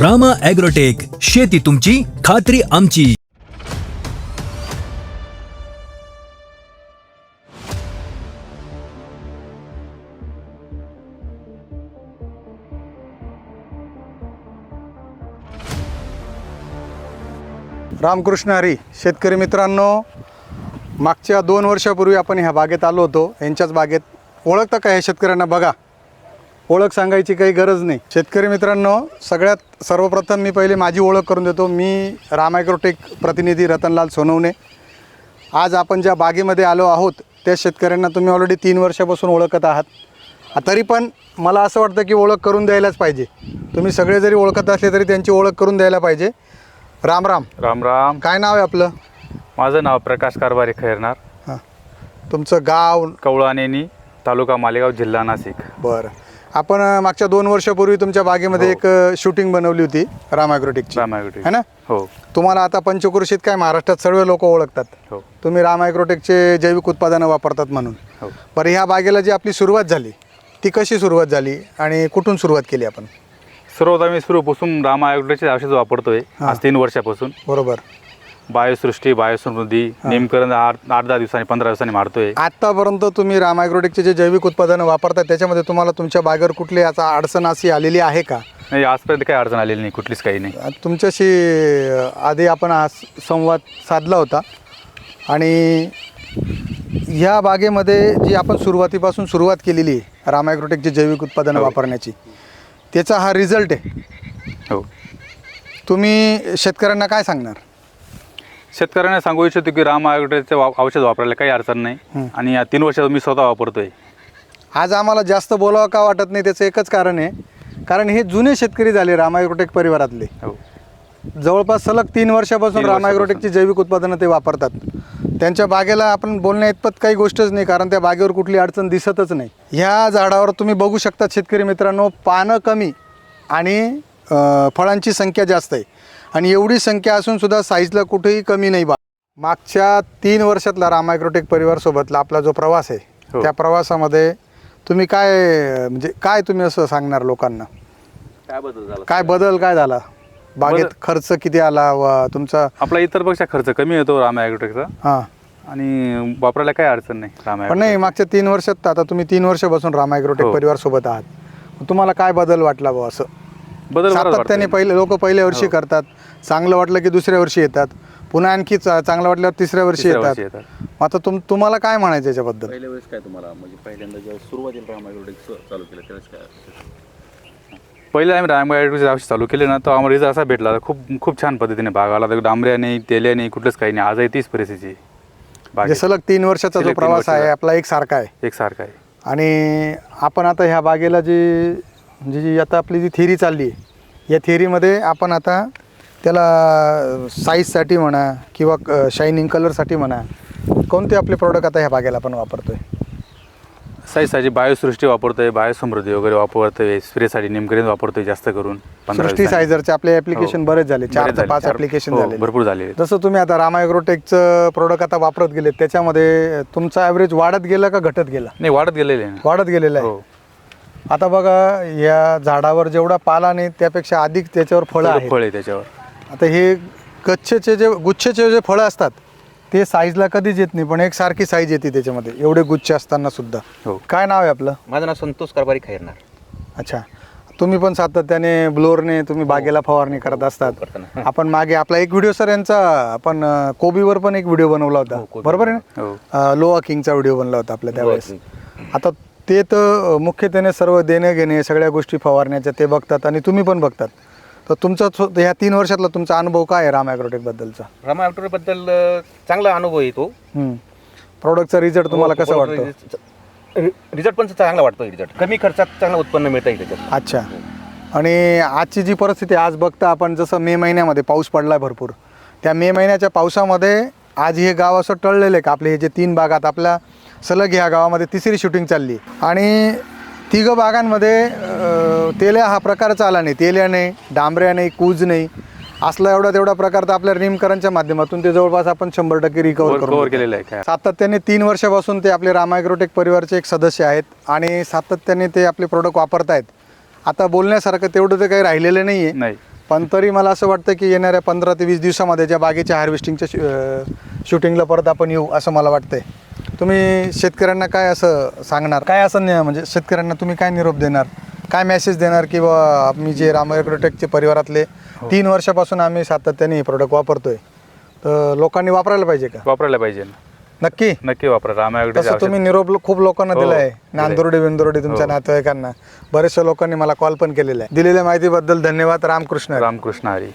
Rama agrotech शेती तुमची खात्री आमची. रामकृष्ण हरी शेतकरी मित्रांनो मागच्या दोन वर्षापूर्वी आपण ह्या बागेत आलो होतो. यांच्याच बागेत ओळखता का ह्या शेतकऱ्यांना? बघा. ओळख सांगायची काही गरज नाही. शेतकरी मित्रांनो सगळ्यात सर्वप्रथम मी पहिले माझी ओळख करून देतो. मी रामायग्रोटेक प्रतिनिधी रतनलाल सोनवणे. आज आपण ज्या बागेमध्ये आलो आहोत त्या शेतकऱ्यांना तुम्ही ऑलरेडी तीन वर्षापासून ओळखत आहात. तरी पण मला असं वाटतं की ओळख करून द्यायलाच पाहिजे. तुम्ही सगळे जरी ओळखत असले तरी त्यांची ओळख करून द्यायला पाहिजे. राम राम. राम राम. काय नाव आहे आपलं? माझं नाव प्रकाश कारभारी खैरनार. हां. तुमचं गाव? कवळानेनी तालुका मालेगाव जिल्हा नाशिक. बरं. आपण मागच्या दोन वर्षापूर्वी तुमच्या बागेमध्ये एक शूटिंग बनवली होती रामायग्रोटेकची रामायगुडी है ना? हो. तुम्हाला आता पंचकृषीत काय महाराष्ट्रात सर्व लोक ओळखतात. हो. तुम्ही रामायग्रोटेकचे जैविक उत्पादनं वापरतात म्हणून. हो. बरं ह्या बागेला जी आपली सुरुवात झाली ती कशी सुरुवात झाली आणि कुठून सुरुवात केली आपण? सर्वात आम्ही सुरूपासून रामायगुडीचे औषध वापरतोय आज तीन वर्षापासून. बरोबर. बायोसृष्टी बायोसमृद्धी नेमकरण आठ आठ दहा दिवसांनी पंधरा दिवसांनी मारतोय. आत्तापर्यंत तुम्ही रामायग्रोटेकचे जे जैविक उत्पादनं वापरतात त्याच्यामध्ये तुम्हाला तुमच्या बागेवर कुठली याचा अडचण अशी आलेली आहे का? नाही आजपर्यंत काही अडचण आलेली नाही कुठलीच काही नाही. तुमच्याशी आधी आपण हा संवाद साधला होता. आणि ह्या बागेमध्ये जी आपण सुरुवातीपासून सुरुवात केलेली आहे रामायग्रोटेकचे जैविक उत्पादनं हो. वापरण्याची त्याचा हा रिझल्ट आहे. हो. तुम्ही शेतकऱ्यांना काय सांगणार? शेतकऱ्यांना सांगू इच्छितो की रामायगुडीचे औषध वापरायला काही अडचण नाही. आणि या तीन वर्षात मी स्वतः वापरतोय. आज आम्हाला जास्त बोलावं का वाटत नाही त्याचं एकच कारण आहे. कारण हे जुने शेतकरी झाले रामायग्रोटेक परिवारातले. हो. जवळपास सलग तीन वर्षापासून रामायग्रोटेकची जैविक उत्पादनं ते वापरतात. त्यांच्या बागेला आपण बोलण्या इतपत काही गोष्टच नाही कारण त्या बागेवर कुठली अडचण दिसतच नाही. ह्या झाडावर तुम्ही बघू शकता शेतकरी मित्रांनो पानं कमी आणि फळांची संख्या जास्त आहे. आणि एवढी संख्या असून सुद्धा साईजला कुठेही कमी नाही बा. मागच्या तीन वर्षातला रामायग्रोटेक परिवारसोबतला आपला जो प्रवास आहे हो. त्या प्रवासामध्ये तुम्ही काय म्हणजे काय तुम्ही असं सांगणार लोकांना? काय बदल झाला? काय बदल काय झाला? बागेत खर्च किती आला व तुमचा? आपला इतरपेक्षा खर्च कमी येतो रामायगुडीचा हां. आणि वापरायला काही अडचण नाही पण नाही मागच्या तीन वर्षात आता तुम्ही तीन वर्षापासून रामायग्रोटेक हो. परिवार सोबत आहात. तुम्हाला काय बदल वाटला बुवा असं? बदल सातत्याने. पहिले लोक पहिल्या वर्षी हो. करतात चांगलं वाटलं की दुसऱ्या वर्षी येतात पुन्हा आणखी चा- चांगलं वाटल्यावर तिसऱ्या वर्षी येतात वर्षी येतात. मग आता तुम तुम्हाला काय म्हणायचं याच्याबद्दल पहिल्या वेळेस काय तुम्हाला म्हणजे पहिल्यांदा जेव्हा सुरुवातीला रामायग्रोटेक चालू केलं त्यावेळेस काय पहिले आम्ही औषध चालू केले ना तर आम्हाला रिझल्ट असा भेटला खूप खूप छान पद्धतीने बाग आला तर डांबऱ्या नाही तेल्या नाही कुठलंच काही नाही आजही तीच परिस्थिती आहे. म्हणजे सलग तीन वर्षाचा जो तीन प्रवास आहे वर्षाचा. आपला एक सारखा आहे एकसारखा आहे आणि आपण आता ह्या बागेला जी जी जी आता आपली जी थिअरी चालली आहे या थिअरीमध्ये आपण आता त्याला साईजसाठी म्हणा किंवा शायनिंग कलरसाठी म्हणा कोणते आपले प्रोडक्ट आता ह्या बागेला आपण वापरतोय साईजसाठी बायोसृष्टी वापरतोय बायोसमृद्धी वगैरे वापरतोय स्प्रेसाठी निमकरीन वापरतोय जास्त करून सृष्टी. सायझरचे आपले ऍप्लिकेशन हो. बरेच झाले चार ते. पाच ऍप्लिकेशन हो, झाले भरपूर झाले जसं तुम्ही आता रामायग्रोटेकचं प्रोडक्ट आता वापरत गेले त्याच्यामध्ये तुमचा ॲव्हरेज वाढत गेला का घटत गेला नाही वाढत गेलेले आहे वाढत गेलेला आहे हो आता बघा या झाडावर जेवढा पाला नाही त्यापेक्षा अधिक त्याच्यावर फळं आहेत. फळ आहे त्याच्यावर. आता हे गच्छेचे जे गुच्छेचे जे फळं असतात ते साईजला कधीच येत नाही पण एक सारखी साईज येते त्याच्यामध्ये. एवढे गुच्छ असताना सुद्धा. हो. काय नाव आहे आपलं? माझं नाव संतोष कारभारी खैरनार. अच्छा. तुम्ही पण सातत्याने ब्लोअरने तुम्ही बागेला फवारणी करत असतात. करताना. आपण मागे आपला एक व्हिडिओ सर यांचा आपण अं, कोबीवर पण एक व्हिडिओ बनवला होता. कोबी. बरोबर आहे हो. ना लोआ किंगचा व्हिडिओ बनला होता आपल्या त्यावेळेस. आता ते तर अं, मुख्यत्वेने सर्व देणे घेणे सगळ्या गोष्टी फवारण्याच्या ते बघतात आणि तुम्ही पण बघतात. तर तुमचा स्व- ह्या तीन वर्षातला तुमचा अनुभव काय आहे राम ॲग्रोटेक बद्दलचा? रामा बद्दल चांगला अनुभव येतो. प्रॉडक्टचा रिझल्ट तुम्हाला कसं वाटतं? रिझल्ट पण चांगला वाटतो रिझल्ट कमी खर्चात चांगलं उत्पन्न मिळतं त्याच्यात अच्छा. आणि आजची जी परिस्थिती आहे, आज बघता आपण जसं मे महिन्यामध्ये पाऊस पडला आहे भरपूर. त्या मे महिन्याच्या पावसामध्ये आज हे गाव असं टळलेलं आहे का? आपले हे जे तीन बागात आपल्या सलग ह्या गावामध्ये तिसरी शूटिंग चालली. आणि तिघं बागांमध्ये अं, तेल्या हा प्रकारच आला नाही. तेल्या नाही डांबऱ्या नाही कूज नाही. असला एवढा तेवढा प्रकार तर आपल्या रिमकरांच्या माध्यमातून ते जवळपास आपण शंभर टक्के रिकवर कव्हर करू केलेलं आहे सातत्याने तीन वर्षापासून ते आपले रामायग्रोटेक परिवारचे एक सदस्य आहेत आणि सातत्याने ते आपले प्रोडक्ट वापरत आहेत आता बोलण्यासारखं तेवढं तर काही राहिलेलं नाही. आहे पण तरी मला असं वाटतं की येणाऱ्या पंधरा ते वीस दिवसामध्ये ज्या बागेच्या हार्वेस्टिंगच्या शूटिंगला परत आपण येऊ असं मला वाटतंय. तुम्ही शेतकऱ्यांना काय असं सांगणार? काय असं नि- म्हणजे शेतकऱ्यांना तुम्ही काय निरोप देणार? काय मेसेज देणार की बा आम्ही जे राम ॲग्रोटेकचे परिवारातले तीन वर्षापासून आम्ही सातत्याने हे प्रोडक्ट वापरतोय. तर लोकांनी वापरायला पाहिजे का? वापरायला पाहिजे नक्की? नक्की वापरा. रामायगडे तसं तुम्ही निरोप लो- खूप लोकांना हो, दिलाय. दिलाय. नांदुर्डे बिंदुर्डे तुमच्या हो. नातेवाईकांना. बरेचशा लोकांनी मला कॉल पण केलेला आहे. दिलेल्या माहितीबद्दल धन्यवाद. रामकृष्ण हरी. रामकृष्ण हरी.